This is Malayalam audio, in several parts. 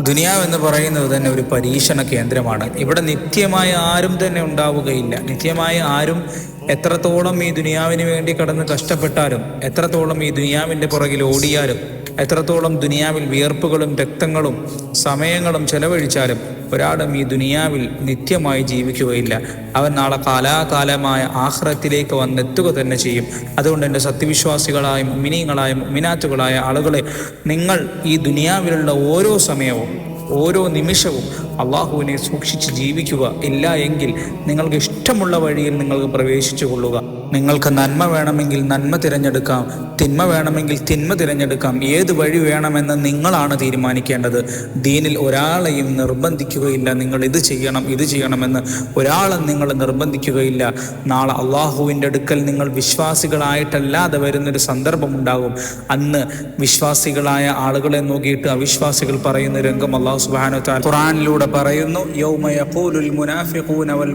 ദുനിയാവ് എന്ന് പറയുന്നത് തന്നെ ഒരു പരീക്ഷണ കേന്ദ്രമാണ്. ഇവിടെ നിത്യമായ ആരും തന്നെ ഉണ്ടാവുകയില്ല. നിത്യമായ ആരും എത്രത്തോളം ഈ ദുനിയാവിന് വേണ്ടി കടന്ന് കഷ്ടപ്പെട്ടാലും എത്രത്തോളം ഈ ദുനിയാവിന്റെ പുറകിൽ ഓടിയാലും എത്രത്തോളം ദുനിയാവിൽ വിയർപ്പുകളും രക്തങ്ങളും സമയങ്ങളും ചെലവഴിച്ചാലും ഒരാളും ഈ ദുനിയാവിൽ നിത്യമായി ജീവിക്കുകയില്ല. അവൻ നാളെ കാലാകാലമായ ആഹ്റത്തിലേക്ക് വന്നെത്തുക തന്നെ ചെയ്യും. അതുകൊണ്ട് എന്റെ സത്യവിശ്വാസികളായ മിനിങ്ങളായ മിനാറ്റുകളായ ആളുകളെ നിങ്ങൾ ഈ ദുനിയാവിലുള്ള ഓരോ സമയവും ഓരോ നിമിഷവും അള്ളാഹുവിനെ സൂക്ഷിച്ച് ജീവിക്കുക ഇല്ല എങ്കിൽ നിങ്ങൾക്ക് ഇഷ്ടമുള്ള വഴിയിൽ നിങ്ങൾക്ക് പ്രവേശിച്ചു കൊള്ളുക. നിങ്ങൾക്ക് നന്മ വേണമെങ്കിൽ നന്മ തിരഞ്ഞെടുക്കാം തിന്മ വേണമെങ്കിൽ തിന്മ തിരഞ്ഞെടുക്കാം. ഏത് വഴി വേണമെന്ന് നിങ്ങളാണ് തീരുമാനിക്കേണ്ടത്. ദീനിൽ ഒരാളെയും നിർബന്ധിക്കുകയില്ല. നിങ്ങൾ ഇത് ചെയ്യണം ഇത് ചെയ്യണമെന്ന് ഒരാളും നിങ്ങൾ നിർബന്ധിക്കുകയില്ല. നാളെ അള്ളാഹുവിന്റെ അടുക്കൽ നിങ്ങൾ വിശ്വാസികളായിട്ടല്ലാതെ വരുന്നൊരു സന്ദർഭമുണ്ടാകും അന്ന് വിശ്വാസികളായ ആളുകളെ നോക്കിയിട്ട് അവിശ്വാസികൾ പറയുന്ന രംഗം അള്ളാഹു സുബാനോ താൽ ഖുറാനിലൂടെ പറയുന്നു യൗമ യഖൂലുൽ മുനാഫിഖൂന വൽ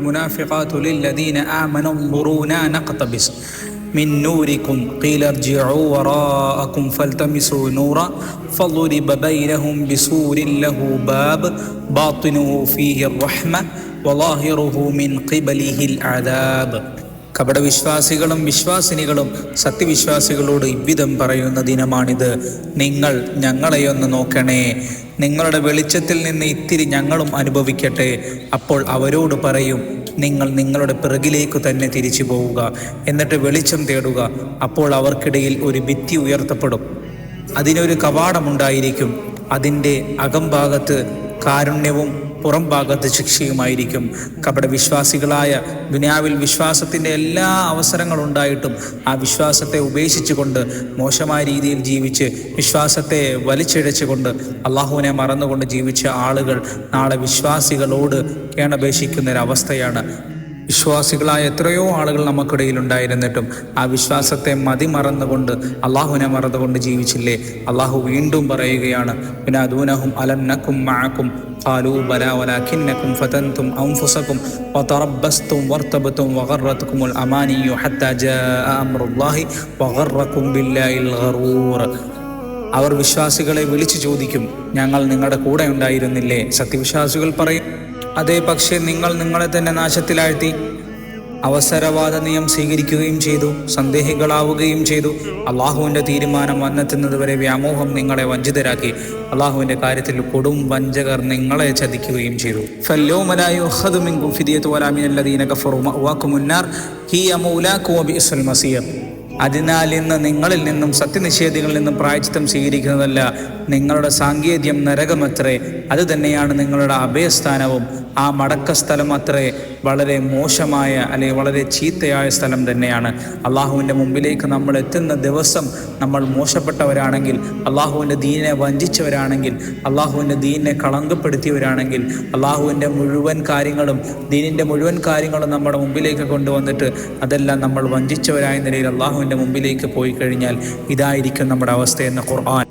ആമനു നുറൂന يقتبس من نوركم قيل ارجعوا وراءكم فالتمسوا نورا فضرب بينهم بسور له باب باطنه فيه الرحمة وظاهره من قبله العذاب കപട വിശ്വാസികളും വിശ്വാസിനികളും സത്യവിശ്വാസികളോട് ഇவ்விധം പറയുന്ന ദിനമാണിത്. നിങ്ങൾ ഞങ്ങളെയൊന്ന് നോക്കണേ. നിങ്ങളുടെ വെളിച്ചത്തിൽ നിന്ന് ഇത്തിരി ഞങ്ങളും അനുഭവിക്കട്ടെ. അപ്പോൾ അവരോട് പറയും നിങ്ങൾ നിങ്ങളുടെ പിറകിലേക്ക് തന്നെ തിരിച്ചു പോവുക. എന്നിട്ട് വെളിച്ചം തേടുക. അപ്പോൾ അവർക്കിടയിൽ ഒരു ഭിത്തി ഉയർത്തപ്പെടും. അതിനൊരു കവാടമുണ്ടായിരിക്കും. അതിന്റെ അകംഭാഗത്ത് കാരുണ്യവും പുറം ഭാഗത്ത് ശിക്ഷയുമായിരിക്കും. കപട വിശ്വാസികളായ ദുനിയാവിൽ വിശ്വാസത്തിന്റെ എല്ലാ അവസരങ്ങളുണ്ടായിട്ടും ആ വിശ്വാസത്തെ ഉപേക്ഷിച്ചുകൊണ്ട് മോശമായ രീതിയിൽ ജീവിച്ച് വിശ്വാസത്തെ വലിച്ചിഴച്ചുകൊണ്ട് അള്ളാഹുവിനെ മറന്നുകൊണ്ട് ജീവിച്ച ആളുകൾ നാളെ വിശ്വാസികളോട് കേണപേക്ഷിക്കുന്നൊരവസ്ഥയാണ് വിശ്വാസികളായ എത്രയോ ആളുകൾ നമുക്കിടയിൽ ഉണ്ടായിരുന്നിട്ടും ആ വിശ്വാസത്തെ മതിമറന്നുകൊണ്ട് അള്ളാഹുവിനെ മറന്നുകൊണ്ട് ജീവിച്ചില്ലേ അള്ളാഹു വീണ്ടും പറയുകയാണ് പിന്നെ അദൂനഹും അലന്നക്കും മാക്കും قالوا بلى ولكنكم فتنتم أنفسكم وتربصتم وارتبتم وغرتكم الأماني حتى جاء أمر الله وغركم بالله الغرور അവർ വിശ്വാസികളെ വിളിച്ചു ചോദിക്കും ഞങ്ങൾ നിങ്ങളുടെ കൂടെ ഉണ്ടായിരുന്നില്ലേ സത്യവിശ്വാസികൾ പറയും അതേ പക്ഷേ നിങ്ങൾ നിങ്ങളെ തന്നെ നാശത്തിലാഴ്ത്തി അവസരവാദ നിയം സ്വീകരിക്കുകയും ചെയ്തു സന്ദേഹികളാവുകയും ചെയ്തു. അള്ളാഹുവിന്റെ തീരുമാനം വന്നെത്തുന്നതുവരെ വ്യാമോഹം നിങ്ങളെ വഞ്ചിതരാക്കി. അള്ളാഹുവിന്റെ കാര്യത്തിൽ കൊടും വഞ്ചകർ നിങ്ങളെ ചതിക്കുകയും ചെയ്തു. ഫല്ലോമലായുഹദുമിങ്കും ഫിദിയത്ത് വലാമിനല്ലദീന കഫറു മഅ്വാക്കും ഹി ഹിയ മൗലാക്കും ഇസ്വൽ മസിയർ അതിനാൽ ഇന്ന് നിങ്ങളിൽ നിന്നും സത്യനിഷേധികളിൽ നിന്നും പ്രായച്ചിത്തം സ്വീകരിക്കുന്നതല്ല നിങ്ങളുടെ സാങ്കേതികം നരകമത്രേ അത് തന്നെയാണ് നിങ്ങളുടെ അഭയസ്ഥാനവും. ആ മടക്ക സ്ഥലം അത്രേ. വളരെ മോശമായ അല്ലെങ്കിൽ വളരെ ചീത്തയായ സ്ഥലം തന്നെയാണ്. അള്ളാഹുവിന്റെ മുമ്പിലേക്ക് നമ്മൾ എത്തുന്ന ദിവസം നമ്മൾ മോശപ്പെട്ടവരാണെങ്കിൽ അള്ളാഹുവിന്റെ ദീനിനെ വഞ്ചിച്ചവരാണെങ്കിൽ അള്ളാഹുവിന്റെ ദീനിനെ കളങ്കപ്പെടുത്തിയവരാണെങ്കിൽ അള്ളാഹുവിന്റെ മുഴുവൻ കാര്യങ്ങളും ദീനിന്റെ മുഴുവൻ കാര്യങ്ങളും നമ്മുടെ മുമ്പിലേക്ക് കൊണ്ടുവന്നിട്ട് അതെല്ലാം നമ്മൾ വഞ്ചിച്ചവരായ നിലയിൽ അള്ളാഹുവിന്റെ മുമ്പിലേക്ക് പോയി കഴിഞ്ഞാൽ ഇതായിരിക്കും നമ്മുടെ അവസ്ഥ എന്ന് ഖുർആൻ.